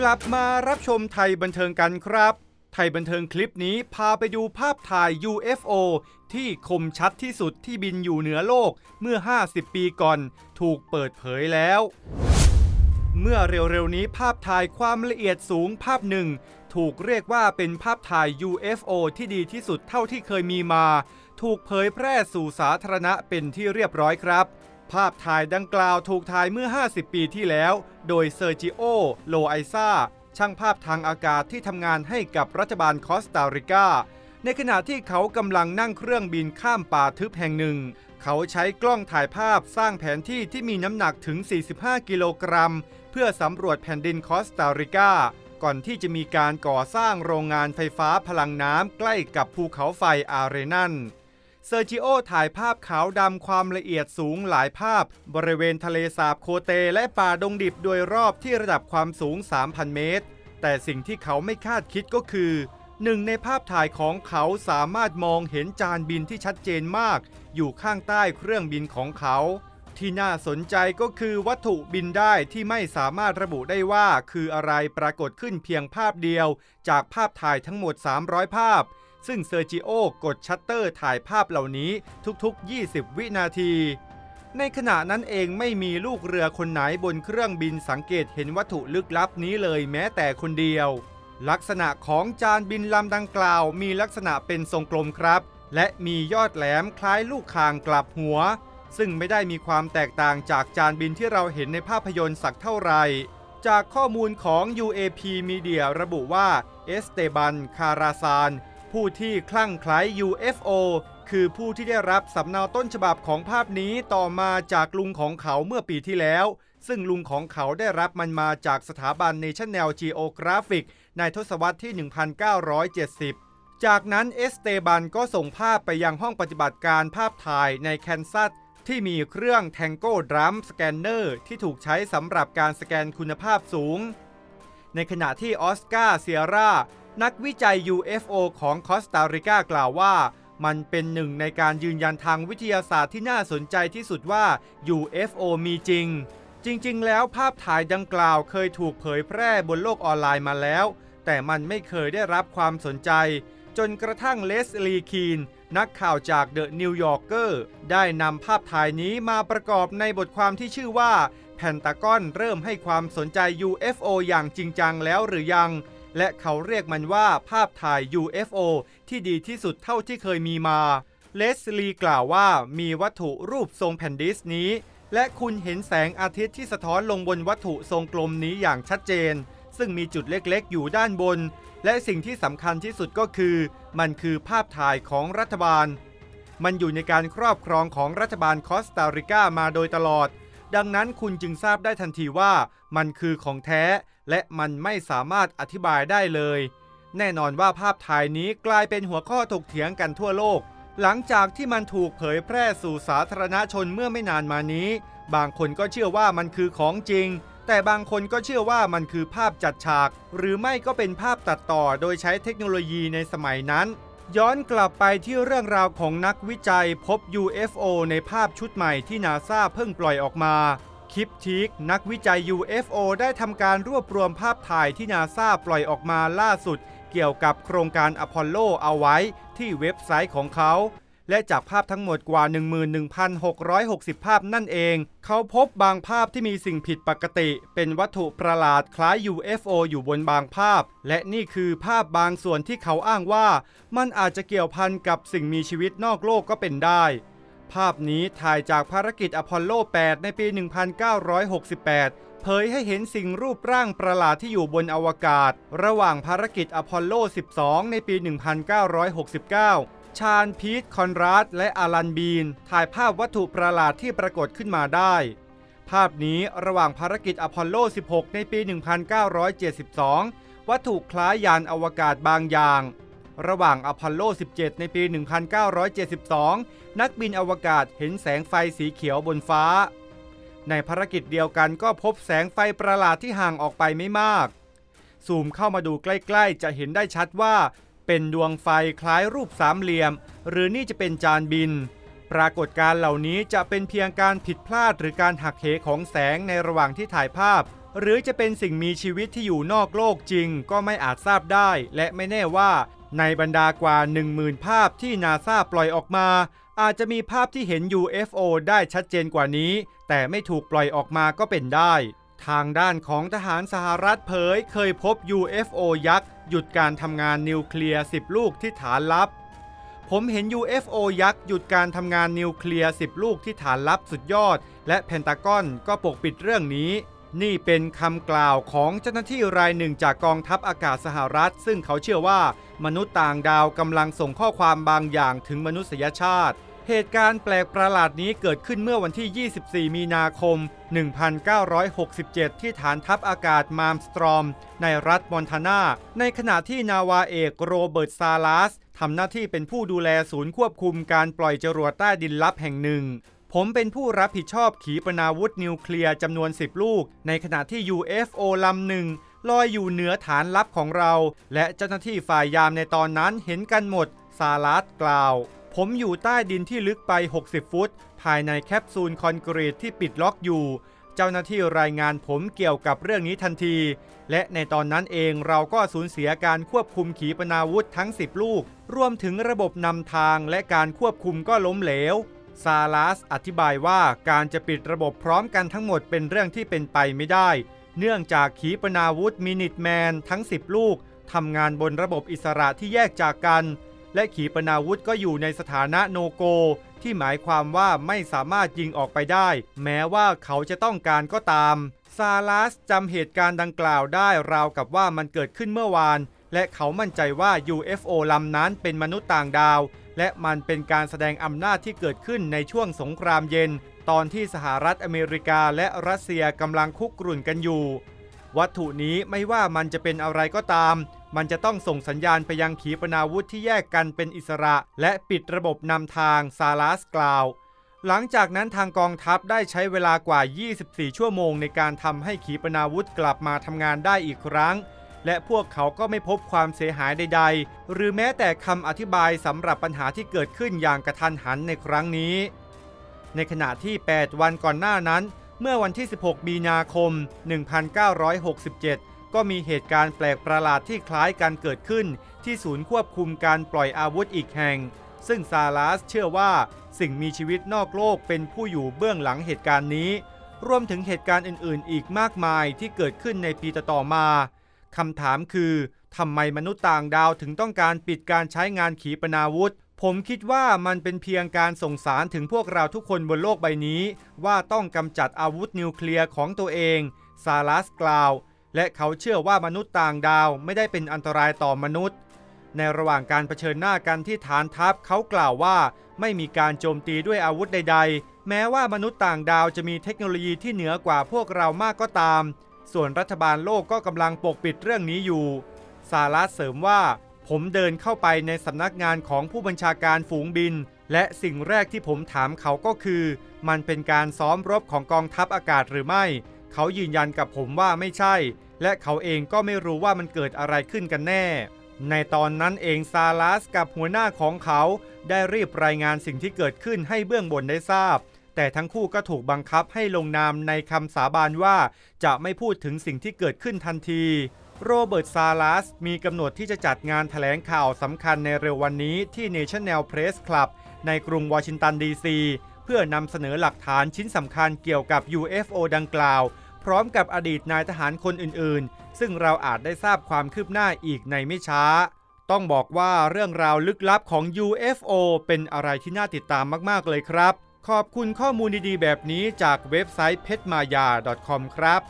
กลับมารับชมไทยบันเทิงกันครับ ไทยบันเทิงคลิปนี้พาไปดูภาพถ่าย UFO ที่คมชัดที่สุดที่บินอยู่เหนือโลกเมื่อ 50 ปีก่อนถูกเปิดเผยแล้ว เมื่อเร็วๆนี้ภาพถ่ายความละเอียดสูงภาพหนึ่ง ถูกเรียกว่าเป็นภาพถ่าย UFO ที่ดีที่สุดเท่าที่เคยมีมา ถูกเผยแพร่สู่สาธารณะเป็นที่เรียบร้อยครับ ภาพถ่ายดังกล่าวถูกถ่ายเมื่อ 50 ปีที่แล้ว โดยเซอร์จิโอ โลไอซาช่างภาพทางอากาศที่ทำงานให้กับรัฐบาลคอสตาริกา ในขณะที่เขากำลังนั่งเครื่องบินข้ามป่าทึบแห่งหนึ่ง เขาใช้กล้องถ่ายภาพสร้างแผนที่ที่มีน้ำหนักถึง 45 กิโลกรัม เพื่อสำรวจแผ่นดินคอสตาริกา ก่อนที่จะมีการก่อสร้างโรงงานไฟฟ้าพลังน้ำใกล้กับภูเขาไฟอาเรนัน เซอร์จิโอถ่ายภาพขาวดำความละเอียดสูงหลายภาพ บริเวณทะเลสาบโคเตและป่าดงดิบโดยรอบที่ระดับความสูง 3,000 เมตร แต่สิ่งที่เขาไม่คาดคิดก็คือหนึ่งในภาพถ่ายของเขาสามารถมองเห็นจานบินที่ชัดเจนมาก อยู่ข้างใต้เครื่องบินของเขา ที่น่าสนใจก็คือวัตถุบินได้ที่ไม่สามารถระบุได้ว่าคืออะไรปรากฏขึ้นเพียงภาพเดียว จากภาพถ่ายทั้งหมด 300 ภาพ ซึ่งเซอร์จิโอกดชัตเตอร์ถ่ายภาพเหล่านี้ทุกๆ 20 วินาที ในขณะนั้นเองไม่มีลูกเรือคนไหนบนเครื่องบินสังเกตเห็นวัตถุลึกลับนี้เลยแม้แต่คนเดียว ลักษณะของจานบินลำดังกล่าว มีลักษณะเป็นทรงกลมครับ และมียอดแหลมคล้ายลูกคางกลับหัว ซึ่งไม่ได้มีความแตกต่างจากจานบินที่เราเห็นในภาพยนตร์สักเท่าไหร่จากข้อมูลของ UAP Media ระบุว่า เอสเตบัน คาราซาน ผู้ที่คลั่งไคล้ UFO คือผู้ที่ได้รับสำเนาต้นฉบับของภาพนี้ต่อมาจากลุงของเขาเมื่อปีที่แล้ว ซึ่งลุงของเขาได้รับมันมาจากสถาบัน National Geographic ในทศวรรษที่ 1970จากนั้นเอสเตบันก็ส่งภาพไปยังห้องปฏิบัติการภาพถ่ายในแคนซัสที่มีเครื่อง Tango Drum Scanner ที่ถูกใช้สำหรับการสแกนคุณภาพสูง ในขณะที่ออสการ์เซียร่า นักวิจัย UFO ของคอสตาริกากล่าวว่า มันเป็นหนึ่งในการยืนยันทางวิทยาศาสตร์ที่น่าสนใจที่สุดว่า UFO มีจริง จริง ๆ แล้วภาพถ่ายดังกล่าวเคยถูกเผยแพร่บนโลกออนไลน์มาแล้ว แต่มันไม่เคยได้รับความสนใจ จนกระทั่งเลสลีคีนนักข่าวจากเดอะนิวยอร์กเกอร์ได้นำภาพถ่ายนี้มาประกอบในบทความที่ชื่อว่าแพนตากอนเริ่มให้ความสนใจ UFO อย่างจริงจังแล้วหรือยัง และเขาเรียกมันว่าภาพถ่าย UFO ที่ดีที่สุดเท่าที่เคยมีมา เลสลีกล่าวว่ามีวัตถุรูปทรงแผ่นดิสนี้ และคุณเห็นแสงอาทิตย์ที่สะท้อนลงบนวัตถุทรงกลมนี้อย่างชัดเจน ซึ่งมีจุดเล็กๆ อยู่ด้านบน และสิ่งที่สำคัญที่สุดก็คือ มันคือภาพถ่ายของรัฐบาล มันอยู่ในการครอบครองของรัฐบาลคอสตาริกามาโดยตลอดดังนั้นคุณจึงทราบได้ทันทีว่ามันคือของแท้ และมันไม่สามารถอธิบายได้เลย แน่นอนว่าภาพถ่ายนี้กลายเป็นหัวข้อถกเถียงกันทั่วโลก หลังจากที่มันถูกเผยแพร่สู่สาธารณชนเมื่อไม่นานมานี้ บางคนก็เชื่อว่ามันคือของจริง แต่บางคนก็เชื่อว่ามันคือภาพจัดฉาก หรือไม่ก็เป็นภาพตัดต่อโดยใช้เทคโนโลยีในสมัยนั้นย้อนกลับไปที่เรื่องราวของนักวิจัยพบ UFO ในภาพชุดใหม่ที่นาซาเพิ่งปล่อยออกมา คิปทีกนักวิจัย UFO ได้ทำการรวบรวมภาพถ่ายที่นาซาปล่อยออกมาล่าสุด เกี่ยวกับโครงการอพอลโลเอาไว้ที่เว็บไซต์ของเขา และจากภาพทั้งหมดกว่า 11,660 ภาพนั่นเอง เขาพบบางภาพที่มีสิ่งผิดปกติ เป็นวัตถุประหลาดคล้าย UFO อยู่บนบางภาพ และนี่คือภาพบางส่วนที่เขาอ้างว่า มันอาจจะเกี่ยวพันกับสิ่งมีชีวิตนอกโลกก็เป็นได้ ภาพนี้ถ่ายจากภารกิจอพอลโล 8 ในปี 1968 เผยให้เห็นสิ่งรูปร่างประหลาดที่อยู่บนอวกาศ ระหว่างภารกิจอพอลโล 12 ในปี 1969 ชาญพีทคอนราดและอารันบีน ถ่ายภาพวัตถุประหลาดที่ปรากฏขึ้นมาได้ ภาพนี้ระหว่างภารกิจอพอลโล 16 ในปี 1972 วัตถุคล้ายยานอวกาศบางอย่าง ระหว่างอพอลโล 17 ในปี 1972 นักบินอวกาศเห็นแสงไฟสีเขียวบนฟ้า ในภารกิจเดียวกันก็พบแสงไฟประหลาดที่ห่างออกไปไม่มาก ซูมเข้ามาดูใกล้ๆ จะเห็นได้ชัดว่า เป็นดวงไฟคล้ายรูปสามเหลี่ยม หรือนี่จะเป็นจานบิน ปรากฏการเหล่านี้จะเป็นเพียงการผิดพลาดหรือการหักเหของแสงในระหว่างที่ถ่ายภาพหรือจะเป็นสิ่งมีชีวิตที่อยู่นอกโลกจริงก็ไม่อาจทราบได้ และไม่แน่ว่า ในบรรดากว่า 10,000 ภาพที่นาซาปล่อยออกมา อาจจะมีภาพที่เห็น UFO ได้ชัดเจนกว่านี้ แต่ไม่ถูกปล่อยออกมาก็เป็นได้ ทางด้านของทหารสหรัฐเผยเคยพบ UFO ยักษ์หยุดการทำงานนิวเคลียร์ 10 ลูกที่ฐานลับ ผมเห็น UFO ยักษ์หยุดการทำงานนิวเคลียร์ 10 ลูกที่ฐานลับสุดยอด และเพนตากอนก็ปกปิดเรื่องนี้ นี่เป็นคำกล่าวของเจ้าหน้าที่รายหนึ่งจากกองทัพอากาศสหรัฐ ซึ่งเขาเชื่อว่ามนุษย์ต่างดาวกำลังส่งข้อความบางอย่างถึงมนุษยชาติ เหตุการณ์แปลกประหลาดนี้เกิดขึ้นเมื่อวันที่ 24 มีนาคม 1967 ที่ฐานทัพอากาศมามสตรอม ในรัฐมอนทานา ในขณะที่นาวาเอกโรเบิร์ตซาลัสทำหน้าที่เป็นผู้ดูแลศูนย์ควบคุมการปล่อยจรวดใต้ดินลับแห่งหนึ่ง ผมเป็นผู้รับผิดชอบขีปนาวุธนิวเคลียร์จำนวน 10 ลูก ในขณะที่ UFO ลำหนึ่งลอยอยู่เหนือฐานลับของเรา และเจ้าหน้าที่ฝ่ายยามในตอนนั้นเห็นกันหมด ซาลัสกล่าว ผมอยู่ใต้ดินที่ลึกไป 60 ฟุต ภายในแคปซูลคอนกรีตที่ปิดล็อกอยู่ เจ้าหน้าที่รายงานผมเกี่ยวกับเรื่องนี้ทันที และในตอนนั้นเองเราก็สูญเสียการควบคุมขีปนาวุธทั้ง 10 ลูก รวมถึงระบบนำทางและการควบคุมก็ล้มเหลว ซาลัสอธิบายว่าการจะปิดระบบพร้อมกันทั้งหมดเป็นเรื่องที่เป็นไปไม่ได้ เนื่องจากขีปนาวุธมินิทแมนทั้ง 10 ลูกทำงานบนระบบอิสระที่แยกจากกัน และขีปนาวุธก็อยู่ในสถานะโนโก ที่หมายความว่าไม่สามารถยิงออกไปได้ แม้ว่าเขาจะต้องการก็ตาม ซาลัสจำเหตุการณ์ดังกล่าวได้ราวกับว่ามันเกิดขึ้นเมื่อวาน และเขามั่นใจว่า UFO ลำนั้นเป็นมนุษย์ต่างดาว และมันเป็นการแสดงอำนาจที่เกิดขึ้นในช่วงสงครามเย็น ตอนที่สหรัฐอเมริกาและรัสเซียกำลังคุกรุ่นกันอยู่ วัตถุนี้ไม่ว่ามันจะเป็นอะไรก็ตาม มันจะต้องส่งสัญญาณไปยังขีปนาวุธที่แยกกันเป็นอิสระ และปิดระบบนำทางซาลัสกล่าว หลังจากนั้นทางกองทัพได้ใช้เวลากว่า 24 ชั่วโมงในการทำให้ขีปนาวุธกลับมาทำงานได้อีกครั้ง และพวกเขาก็ไม่พบความเสียหายใด ๆ หรือแม้แต่คำอธิบายสำหรับปัญหาที่เกิดขึ้นอย่างกระทันหันในครั้งนี้ ในขณะที่ 8 วันก่อนหน้านั้น เมื่อวันที่ 16 มีนาคม 1967 ก็มีเหตุการณ์แปลกประหลาดที่คล้ายกันเกิดขึ้น ที่ศูนย์ควบคุมการปล่อยอาวุธอีกแห่ง ซึ่งซาลัสเชื่อว่าสิ่งมีชีวิตนอกโลกเป็นผู้อยู่เบื้องหลังเหตุการณ์นี้ รวมถึงเหตุการณ์อื่น ๆ อีกมากมายที่เกิดขึ้นในปีต่อๆมา คำถามคือทำไมมนุษย์ต่างดาวถึงต้องการปิดการใช้งานขีปนาวุธ ผมคิดว่ามันเป็นเพียงการส่งสารถึงพวกเราทุกคนบนโลกใบนี้ ว่าต้องกำจัดอาวุธนิวเคลียร์ของตัวเองซาลัสกล่าว และเขาเชื่อว่ามนุษย์ต่างดาวไม่ได้เป็นอันตรายต่อมนุษย์ ในระหว่างการเผชิญหน้ากันที่ฐานทัพเขากล่าวว่า ไม่มีการโจมตีด้วยอาวุธใด ๆ แม้ว่ามนุษย์ต่างดาวจะมีเทคโนโลยีที่เหนือกว่าพวกเรามากก็ตาม ส่วนรัฐบาลโลกก็กำลังปกปิดเรื่องนี้อยู่ซาลัสเสริมว่า ผมเดินเข้าไปในสำนักงานของผู้บัญชาการฝูงบิน และสิ่งแรกที่ผมถามเขาก็คือ มันเป็นการซ้อมรบของกองทัพอากาศหรือไม่ เขายืนยันกับผมว่าไม่ใช่ และเขาเองก็ไม่รู้ว่ามันเกิดอะไรขึ้นกันแน่ ในตอนนั้นเองซาลัสกับหัวหน้าของเขา ได้รีบรายงานสิ่งที่เกิดขึ้นให้เบื้องบนได้ทราบ แต่ทั้งคู่ก็ถูกบังคับให้ลงนามในคำสาบานว่าจะไม่พูดถึงสิ่งที่เกิดขึ้นทันทีโรเบิร์ตซาลัสมีกำหนดที่จะจัดงานถแถลงข่าวสำคัญในเร็ววันนี้ที่ National Press Club ในกรุงวอชิงตันดีซีเพื่อนำเสนอหลักฐานชิ้นสำคัญเกี่ยวกับ UFO ดังกล่าว พร้อมกับอดีตนายทหารคนอื่นๆ ซึ่งเราอาจได้ทราบความคืบหน้าอีกในไม่ช้า ต้องบอกว่าเรื่องราวลึกลับของ UFO เป็นอะไรที่น่าติดตามมากๆเลยครับ ขอบคุณข้อมูลดีๆ แบบนี้จากเว็บไซต์ petmaya.com ครับ